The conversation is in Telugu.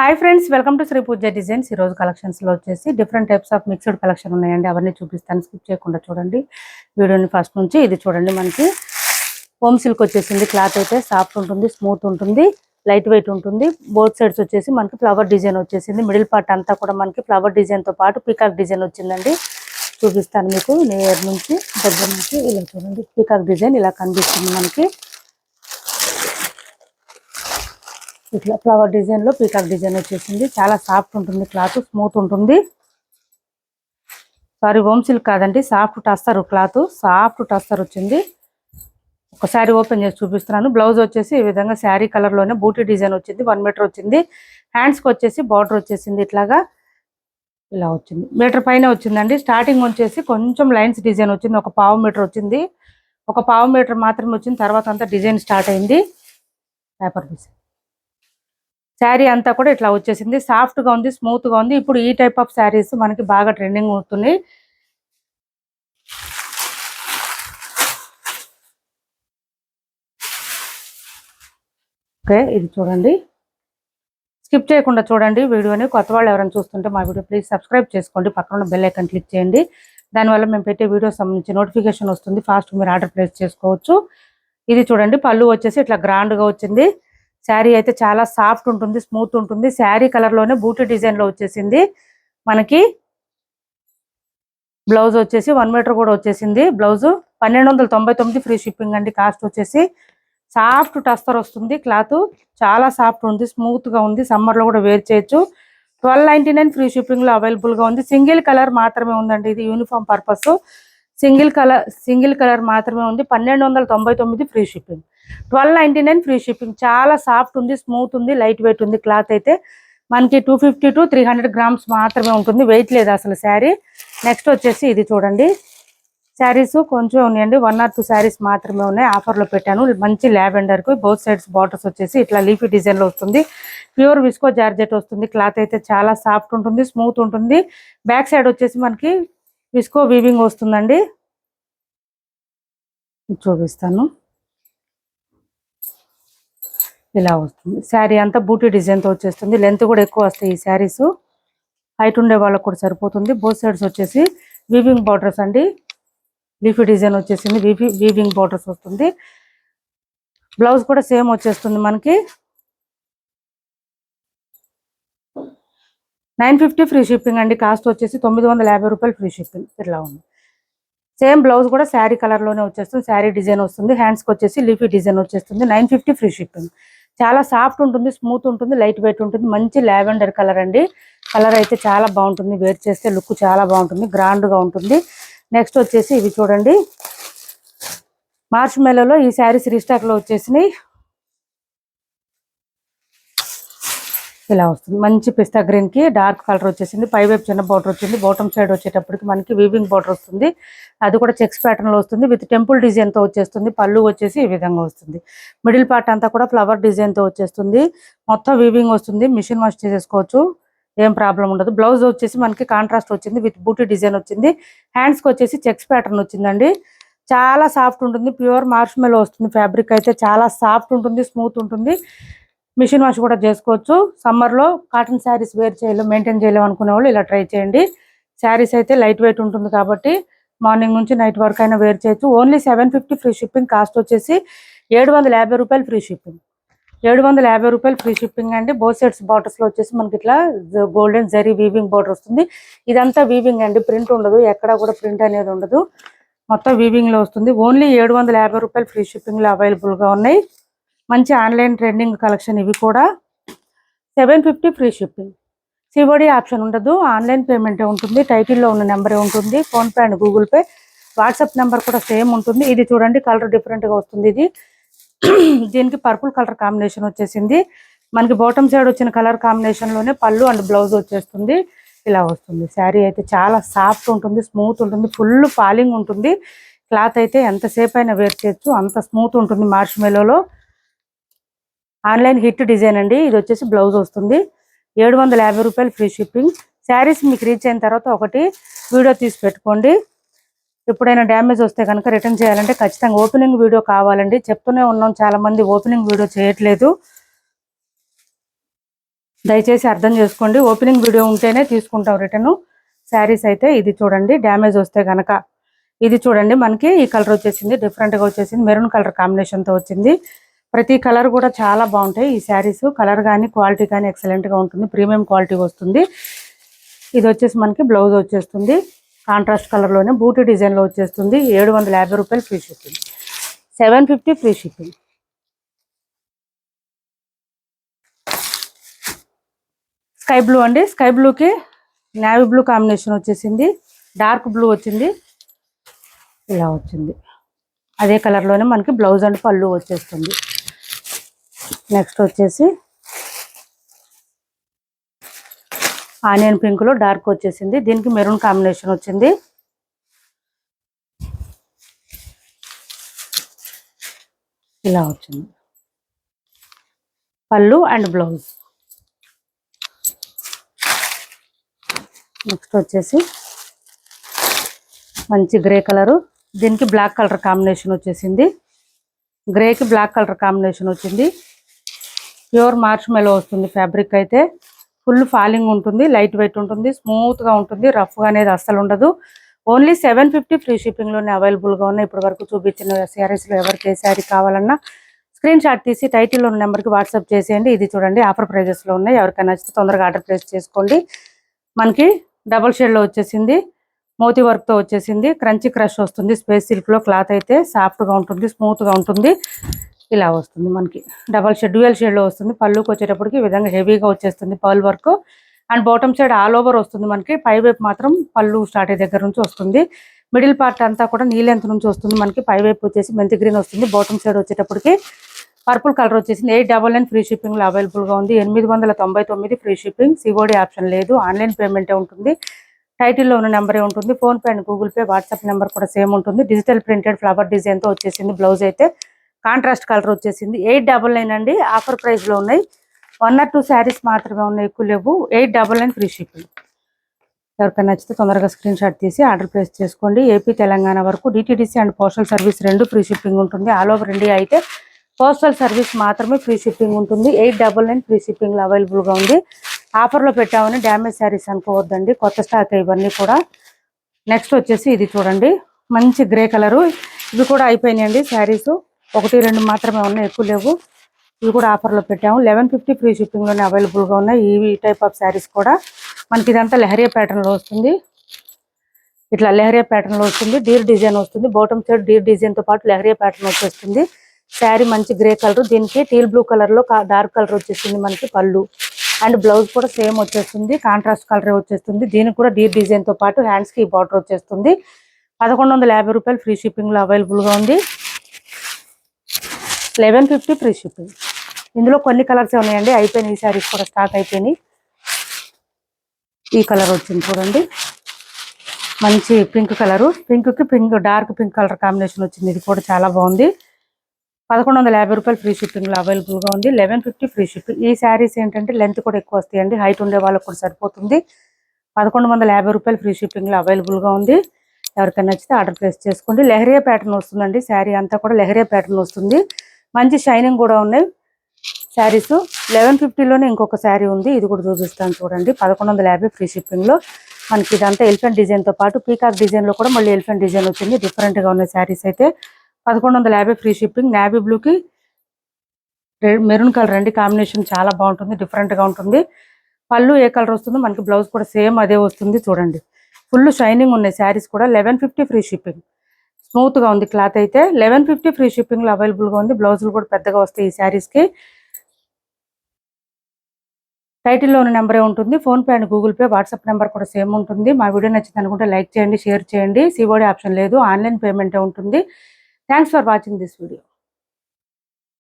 Hi friends welcome to Sri Pooja designs ఈ రోజు కలెక్షన్స్లో వచ్చేసి different types of mixed collection ఉన్నాయండి. అవన్నీ చూపిస్తాను. స్కిప్ చేయకుండా చూడండి. వీడియోని ఫస్ట్ నుంచి ఇది చూడండి మనకి. హోమ్ సిల్క్ వచ్చేసింది. క్లాత్ అయితే సాఫ్ట్ ఉంటుంది స్మూత్ ఉంటుంది లైట్ వెయిట్ ఉంటుంది. బోత్ సైడ్స్ వచ్చేసి మనకి ఫ్లవర్ డిజైన్ వచ్చేసింది. మిడిల్ పార్ట్ అంతా కూడా మనకి ఫ్లవర్ డిజైన్తో పాటు పీకాక్ డిజైన్ వచ్చిందండి. చూపిస్తాను మీకు. నేర్ నుంచి దగ్గర నుంచి ఇలా చూడండి. పీకాక్ డిజైన్ ఇలా కనిపిస్తుంది మనకి. ఇట్లా ఫ్లవర్ డిజైన్లో పీకాక్ డిజైన్ వచ్చేసింది. చాలా సాఫ్ట్ ఉంటుంది క్లాత్ స్మూత్ ఉంటుంది. సారీ హోమ్ సిల్క్ కాదండి soft tussar cloth soft tussar వచ్చింది. ఒకసారి ఓపెన్ చేసి చూపిస్తున్నాను. బ్లౌజ్ వచ్చేసి ఈ విధంగా శారీ కలర్లోనే బూటీ డిజైన్ వచ్చింది వన్ మీటర్ వచ్చింది. హ్యాండ్స్కి వచ్చేసి బార్డర్ వచ్చేసింది ఇట్లాగా. ఇలా వచ్చింది. మీటర్ పైన వచ్చిందండి. స్టార్టింగ్ వచ్చేసి కొంచెం లైన్స్ డిజైన్ వచ్చింది. ఒక పావు మీటర్ వచ్చింది. ఒక పావు మీటర్ మాత్రమే వచ్చింది. తర్వాత అంతా డిజైన్ స్టార్ట్ అయింది. పేపర్ డిజైన్ శారీ అంతా కూడా ఇట్లా వచ్చేసింది. సాఫ్ట్గా ఉంది స్మూత్గా ఉంది. ఇప్పుడు ఈ టైప్ ఆఫ్ శారీస్ మనకి బాగా ట్రెండింగ్ అవుతున్నాయి. ఓకే ఇది చూడండి. స్కిప్ చేయకుండా చూడండి వీడియోని. కొత్త వాళ్ళు ఎవరైనా చూస్తుంటే మా వీడియో ప్లీజ్ సబ్స్క్రైబ్ చేసుకోండి. పక్కన ఉన్న బెల్ ఐకన్ క్లిక్ చేయండి. దానివల్ల మేము పెట్టే వీడియో సంబంధించి నోటిఫికేషన్ వస్తుంది. ఫాస్ట్ మీరు ఆర్డర్ ప్లేస్ చేసుకోవచ్చు. ఇది చూడండి పళ్ళు వచ్చేసి ఇట్లా గ్రాండ్గా వచ్చింది. శారీ అయితే చాలా సాఫ్ట్ ఉంటుంది స్మూత్ ఉంటుంది. శారీ కలర్లోనే బూటీ డిజైన్లో వచ్చేసింది. మనకి బ్లౌజ్ వచ్చేసి వన్ మీటర్ కూడా వచ్చేసింది. బ్లౌజ్ పన్నెండు వందల తొంభై తొమ్మిది ఫ్రీ షిప్పింగ్ అండి. కాస్ట్ వచ్చేసి సాఫ్ట్ టస్తర్ వస్తుంది. క్లాత్ చాలా సాఫ్ట్ ఉంది స్మూత్గా ఉంది. సమ్మర్లో కూడా వేర్ చేయొచ్చు. ట్వెల్వ్ నైన్టీ నైన్ ఫ్రీ షిప్పింగ్లో అవైలబుల్గా ఉంది. సింగిల్ కలర్ మాత్రమే ఉందండి. ఇది uniform purpose. Single colour single colour మాత్రమే ఉంది. పన్నెండు వందల తొంభై తొమ్మిది free shipping. Twelve ninety nine free shipping. చాలా సాఫ్ట్ ఉంది స్మూత్ ఉంది లైట్ వెయిట్ ఉంది క్లాత్ అయితే. మనకి two fifty to three hundred grams మాత్రమే ఉంటుంది. వెయిట్ లేదు అసలు శారీ. నెక్స్ట్ వచ్చేసి ఇది చూడండి. శారీస్ కొంచెం ఉన్నాయండి. వన్ ఆర్ టూ శారీస్ మాత్రమే ఉన్నాయి. ఆఫర్లో పెట్టాను. మంచి లావెండర్కు బోత్ సైడ్స్ బార్డర్స్ వచ్చేసి ఇట్లా లీఫీ డిజైన్లో వస్తుంది. ప్యూర్ విస్కో జార్జెట్ వస్తుంది. క్లాత్ అయితే చాలా సాఫ్ట్ ఉంటుంది స్మూత్ ఉంటుంది. బ్యాక్ సైడ్ వచ్చేసి మనకి విస్కో వీవింగ్ వస్తుందండి. చూపిస్తాను. ఇలా వస్తుంది. శారీ అంతా బూటీ డిజైన్తో వచ్చేస్తుంది. లెంత్ కూడా ఎక్కువ వస్తాయి ఈ శారీస్. హైట్ ఉండే వాళ్ళకి కూడా సరిపోతుంది. బోత్ సైడ్స్ వచ్చేసి వీవింగ్ బార్డర్స్ అండి. లీఫీ డిజైన్ వచ్చేసింది. వీవి వీవింగ్ బార్డర్స్ వస్తుంది. బ్లౌజ్ కూడా సేమ్ వచ్చేస్తుంది మనకి. నైన్ ఫిఫ్టీ ఫ్రీ షిప్పింగ్ అండి. కాస్ట్ వచ్చేసి తొమ్మిది వందల యాభై రూపాయలు ఫ్రీ షిప్పింగ్ ఇట్లా ఉంది. సేమ్ బ్లౌజ్ కూడా శారీ కలర్లోనే వచ్చేస్తుంది. శారీ డిజైన్ వస్తుంది. హ్యాండ్స్కి వచ్చేసి లీఫీ డిజైన్ వచ్చేస్తుంది. Nine fifty free shipping. చాలా సాఫ్ట్ ఉంటుంది స్మూత్ ఉంటుంది లైట్ వెయిట్ ఉంటుంది. మంచి లావెండర్ కలర్ అండి. కలర్ అయితే చాలా బాగుంటుంది. వేర్ చేస్తే లుక్ చాలా బాగుంటుంది. గ్రాండ్గా ఉంటుంది. నెక్స్ట్ వచ్చేసి ఇవి చూడండి. మార్చ్ మెలలో ఈ శారీస్ రీస్టాక్లో వచ్చేసినాయి. ఇలా వస్తుంది. మంచి పిస్తా గ్రీన్కి డార్క్ కలర్ వచ్చేసింది. పై వైపు చిన్న బార్డర్ వచ్చింది. బాటమ్ సైడ్ వచ్చేటప్పటికి మనకి వీవింగ్ బార్డర్ వస్తుంది. అది కూడా చెక్స్ ప్యాటర్న్లో వస్తుంది. విత్ టెంపుల్ డిజైన్తో వచ్చేస్తుంది. పళ్ళు వచ్చేసి ఈ విధంగా వస్తుంది. మిడిల్ పార్ట్ అంతా కూడా ఫ్లవర్ డిజైన్తో వచ్చేస్తుంది. మొత్తం వీవింగ్ వస్తుంది. మిషన్ వాష్ చేసేసుకోవచ్చు. ఏం ప్రాబ్లం ఉండదు. బ్లౌజ్ వచ్చేసి మనకి కాంట్రాస్ట్ వచ్చింది. విత్ బూటీ డిజైన్ వచ్చింది. హ్యాండ్స్కి వచ్చేసి చెక్స్ ప్యాటర్న్ వచ్చిందండి. చాలా సాఫ్ట్ ఉంటుంది. ప్యూర్ మార్ష్మెల్ వస్తుంది. ఫ్యాబ్రిక్ అయితే చాలా సాఫ్ట్ ఉంటుంది. స్మూత్ ఉంటుంది. మిషన్ వాష్ కూడా చేసుకోవచ్చు. సమ్మర్లో కాటన్ శారీస్ వేర్ చేయలేము మెయింటైన్ చేయలేము అనుకునే వాళ్ళు ఇలా ట్రై చేయండి. శారీస్ అయితే లైట్ వెయిట్ ఉంటుంది కాబట్టి మార్నింగ్ నుంచి నైట్ వరకు అయినా వేర్ చేయొచ్చు. Only seven fifty free shipping cost వచ్చేసి ఏడు వందల యాభై రూపాయలు ఫ్రీ షిప్పింగ్ ఏడు వందల యాభై రూపాయలు ఫ్రీ షిప్పింగ్ అండి. బోత్ సైడ్స్ బార్డర్స్లో వచ్చేసి మనకి ఇట్లా గోల్డెన్ జరీ వీవింగ్ బార్డర్ వస్తుంది. ఇదంతా వీవింగ్ అండి. ప్రింట్ ఉండదు. ఎక్కడ కూడా ప్రింట్ అనేది ఉండదు. మొత్తం వీవింగ్లో వస్తుంది. ఓన్లీ ఏడు వందల యాభై రూపాయలు ఫ్రీ షిప్పింగ్లో అవైలబుల్గా ఉన్నాయి. మంచి ఆన్లైన్ ట్రెండింగ్ కలెక్షన్ ఇవి కూడా. Seven fifty free shipping. COD option ఉండదు. ఆన్లైన్ పేమెంటే ఉంటుంది. టైటిల్లో ఉన్న నెంబరే ఉంటుంది. PhonePe and Google Pay. WhatsApp number కూడా సేమ్ ఉంటుంది. ఇది చూడండి కలర్ డిఫరెంట్గా వస్తుంది ఇది. దీనికి పర్పుల్ కలర్ కాంబినేషన్ వచ్చేసింది. మనకి బాటమ్ సైడ్ వచ్చిన కలర్ కాంబినేషన్లోనే పళ్ళు అండ్ బ్లౌజ్ వచ్చేస్తుంది. ఇలా వస్తుంది. శారీ అయితే చాలా సాఫ్ట్ ఉంటుంది స్మూత్ ఉంటుంది ఫుల్ ఫాలింగ్ ఉంటుంది. క్లాత్ అయితే ఎంతసేపు అయినా వేర్ చేయొచ్చు. అంత స్మూత్ ఉంటుంది మార్చ్ మేలోలో. ఆన్లైన్ హిట్ డిజైన్ అండి. ఇది వచ్చేసి బ్లౌజ్ వస్తుంది. ఏడు వందల యాభై రూపాయలు ఫ్రీ షిప్పింగ్. శారీస్ మీకు రీచ్ అయిన తర్వాత ఒకటి వీడియో తీసి పెట్టుకోండి. ఎప్పుడైనా డ్యామేజ్ వస్తే కనుక రిటర్న్ చేయాలంటే ఖచ్చితంగా ఓపెనింగ్ వీడియో కావాలండి. చెప్తూనే ఉన్నాం చాలా మంది ఓపెనింగ్ వీడియో చేయట్లేదు. దయచేసి అర్థం చేసుకోండి. ఓపెనింగ్ వీడియో ఉంటేనే తీసుకుంటాం రిటర్న్. శారీస్ అయితే ఇది చూడండి డ్యామేజ్ వస్తే కనుక ఇది చూడండి మనకి ఈ కలర్ వచ్చేసింది డిఫరెంట్గా వచ్చేసింది. మెరూన్ కలర్ కాంబినేషన్తో వచ్చింది. ప్రతి కలర్ కూడా చాలా బాగుంటాయి. ఈ శారీస్ కలర్ కానీ క్వాలిటీ కానీ ఎక్సలెంట్గా ఉంటుంది. ప్రీమియం క్వాలిటీ వస్తుంది. ఇది వచ్చేసి మనకి బ్లౌజ్ వచ్చేస్తుంది. కాంట్రాస్ట్ కలర్లోనే బూటీ డిజైన్లో వచ్చేస్తుంది. ఏడు వందల యాభై రూపాయలు free shipping. Seven fifty free shipping. Sky blue అండి. స్కై బ్లూకి నావీ బ్లూ కాంబినేషన్ వచ్చేసింది. డార్క్ బ్లూ వచ్చింది. ఇలా వచ్చింది. అదే కలర్లోనే మనకి బ్లౌజ్ అండ్ పళ్ళు వచ్చేస్తుంది. నెక్స్ట్ వచ్చేసి ఆనియన్ పింక్లో డార్క్ వచ్చేసింది. దీనికి మెరూన్ కాంబినేషన్ వచ్చింది. ఇలా వచ్చింది. పళ్ళు అండ్ బ్లౌజ్. నెక్స్ట్ వచ్చేసి మంచి గ్రే కలరు. దీనికి బ్లాక్ కలర్ కాంబినేషన్ వచ్చేసింది. గ్రేకి బ్లాక్ కలర్ కాంబినేషన్ వచ్చింది. ప్యూర్ మార్చ్ మెలో వస్తుంది ఫ్యాబ్రిక్ అయితే. ఫుల్ ఫాలింగ్ ఉంటుంది లైట్ వెయిట్ ఉంటుంది స్మూత్గా ఉంటుంది రఫ్గా అనేది అస్సలు ఉండదు. ఓన్లీ సెవెన్ ఫిఫ్టీ ఫ్రీ షిప్పింగ్లోనే అవైలబుల్గా ఉన్నాయి. ఇప్పటి వరకు చూపించిన సిఆర్ఎస్లో ఎవరికి ఏ శారీ కావాలన్నా స్క్రీన్ షాట్ తీసి టైటిల్లో ఉన్న నెంబర్కి వాట్సాప్ చేసేయండి. ఇది చూడండి ఆఫర్ ప్రైజెస్లో ఉన్నాయి. ఎవరికైనా నచ్చితే తొందరగా ఆర్డర్ ప్లేస్ చేసుకోండి. మనకి డబల్ షేడ్లో వచ్చేసింది మోతి వర్క్తో వచ్చేసింది. క్రంచీ క్రష్ వస్తుంది స్పేస్ సిల్క్లో క్లాత్ అయితే సాఫ్ట్గా ఉంటుంది స్మూత్గా ఉంటుంది. ఇలా వస్తుంది మనకి. డబల్ షెడ్ డ్యూయల్ షేడ్లో వస్తుంది. పళ్ళుకి వచ్చేటప్పటికి ఈ విధంగా హెవీగా వచ్చేస్తుంది pearl work. And bottom side all over వస్తుంది మనకి. పై వైపు మాత్రం పళ్ళు స్టార్ట్ అయ్యే దగ్గర నుంచి వస్తుంది. మిడిల్ పార్ట్ అంతా కూడా నీ నుంచి వస్తుంది మనకి. పై వైపు వచ్చేసి మెంతి గ్రీన్ వస్తుంది. బాటమ్ సైడ్ వచ్చేటప్పటికి పర్పుల్ కలర్ వచ్చేసింది. ఎయిట్ డబల్ నైన్ ఫ్రీ షిప్పింగ్లో అవైలబుల్గా ఉంది. ఎనిమిది వందల తొంభై తొమ్మిది ఫ్రీ షిప్పింగ్ సిఓడి ఆప్షన్ లేదు. ఆన్లైన్ పేమెంటే ఉంటుంది. టైటిల్లో ఉన్న నెంబరే ఉంటుంది. PhonePe and Google Pay WhatsApp number కూడా సేమ్ ఉంటుంది. డిజిటల్ ప్రింటెడ్ ఫ్లవర్ డిజైన్తో వచ్చేసింది. బ్లౌజ్ అయితే కాంట్రాస్ట్ కలర్ వచ్చేసింది. ఎయిట్ డబల్ నైన్ అండి. ఆఫర్ ప్రైస్లో ఉన్నాయి. వన్ ఆర్ టూ శారీస్ మాత్రమే ఉన్నాయి. ఎక్కువ లేవు. Eight double nine free shipping. ఎవరికైనా నచ్చితే తొందరగా స్క్రీన్ షాట్ తీసి ఆర్డర్ ప్లేస్ చేసుకోండి. ఏపీ తెలంగాణ వరకు డిటీడీసీ అండ్ పోస్టల్ సర్వీస్ రెండు ఫ్రీ షిప్పింగ్ ఉంటుంది. ఆల్ ఓవర్ ఇండియా అయితే పోస్టల్ సర్వీస్ మాత్రమే ఫ్రీ షిప్పింగ్ ఉంటుంది. ఎయిట్ డబల్ నైన్ ఫ్రీ షిప్పింగ్లో అవైలబుల్గా ఉంది. ఆఫర్లో పెట్టామని డ్యామేజ్ శారీస్ అనుకోవద్దండి. కొత్త స్టాక్ ఇవన్నీ కూడా. నెక్స్ట్ వచ్చేసి ఇది చూడండి. మంచి గ్రే కలరు. ఇవి కూడా అయిపోయినాయండి శారీసు. ఒకటి రెండు మాత్రమే ఉన్నాయి ఎక్కువ లేవు. ఇవి కూడా ఆఫర్లో పెట్టాము. లెవెన్ ఫిఫ్టీ ఫ్రీ షిప్పింగ్లోనే అవైలబుల్గా ఉన్నాయి. ఈ టైప్ ఆఫ్ శారీస్ కూడా. మనకి ఇదంతా లెహరియా ప్యాటర్న్లో వస్తుంది. ఇట్లా లెహరియా ప్యాటర్న్లో వస్తుంది. డీర్ డిజైన్ వస్తుంది. బాటమ్ సైడ్ డీర్ డిజైన్తో పాటు లెహరియా ప్యాటర్న్ వచ్చేస్తుంది. శారీ మంచి గ్రే కలర్. దీనికి టీల్ బ్లూ కలర్లో డార్క్ కలర్ వచ్చేసింది మనకి పళ్ళు. అండ్ బ్లౌజ్ కూడా సేమ్ వచ్చేస్తుంది. కాంట్రాస్ట్ కలర్ వచ్చేస్తుంది. దీనికి కూడా డీర్ డిజైన్తో పాటు హ్యాండ్స్కి బార్డర్ వచ్చేస్తుంది. పదకొండు వందల యాభై రూపాయలు ఫ్రీ షిప్పింగ్లో అవైలబుల్గా ఉంది. Eleven fifty free shipping. ఇందులో కొన్ని కలర్స్ ఉన్నాయండి. అయిపోయినాయి. ఈ శారీస్ కూడా స్టాక్ అయిపోయినాయి. ఈ కలర్ వచ్చింది చూడండి. మంచి పింక్ కలరు. పింక్కి pink dark pink colour combination వచ్చింది. ఇది కూడా చాలా బాగుంది. పదకొండు వందల యాభై రూపాయలు ఫ్రీ షిప్పింగ్లో అవైలబుల్గా ఉంది. Eleven fifty free shipping. ఈ శారీస్ ఏంటంటే లెంత్ కూడా ఎక్కువ వస్తాయండి. హైట్ ఉండే వాళ్ళకి కూడా సరిపోతుంది. పదకొండు వందల యాభై రూపాయలు ఫ్రీ షిప్పింగ్లో అవైలబుల్గా ఉంది. ఎవరికైనా నచ్చితే ఆర్డర్ ప్లేస్ చేసుకోండి. లెహరియా ప్యాటర్న్ వస్తుందండి. శారీ అంతా కూడా లెహరియా ప్యాటర్న్ వస్తుంది. మంచి షైనింగ్ కూడా ఉన్నాయి. శారీస్ లెవెన్ ఫిఫ్టీలోనే ఇంకొక శారీ ఉంది. ఇది కూడా చూపిస్తాను చూడండి. పదకొండు వందల యాభై ఫ్రీ షిప్పింగ్లో మనకి ఇదంతా ఎలిఫెంట్ డిజైన్తో పాటు పీకాక్ డిజైన్లో కూడా మళ్ళీ ఎలిఫెంట్ డిజైన్ వచ్చింది. డిఫరెంట్గా ఉన్న శారీస్ అయితే. పదకొండు వందల యాభై ఫ్రీ షిప్పింగ్. నావీ బ్లూకి మెరూన్ కలర్ అండి కాంబినేషన్ చాలా బాగుంటుంది. డిఫరెంట్గా ఉంటుంది. పళ్ళు ఏ కలర్ వస్తుందో మనకి బ్లౌజ్ కూడా సేమ్ అదే వస్తుంది చూడండి. ఫుల్ షైనింగ్ ఉన్నాయి శారీస్ కూడా. Eleven fifty free shipping. స్మూత్గా ఉంది క్లాత్ అయితే. లెవెన్ ఫిఫ్టీ ఫ్రీ షిప్పింగ్లో అవైలబుల్గా ఉంది. బ్లౌజులు కూడా పెద్దగా వస్తాయి ఈ శారీస్కి. టైటిల్లో ఉన్న నెంబరే ఉంటుంది. PhonePe and Google Pay WhatsApp number కూడా సేమ్ ఉంటుంది. మా వీడియో నచ్చింది అనుకుంటే లైక్ చేయండి షేర్ చేయండి. సిఓడి ఆప్షన్ లేదు. ఆన్లైన్ పేమెంటే ఉంటుంది. Thanks for watching this video.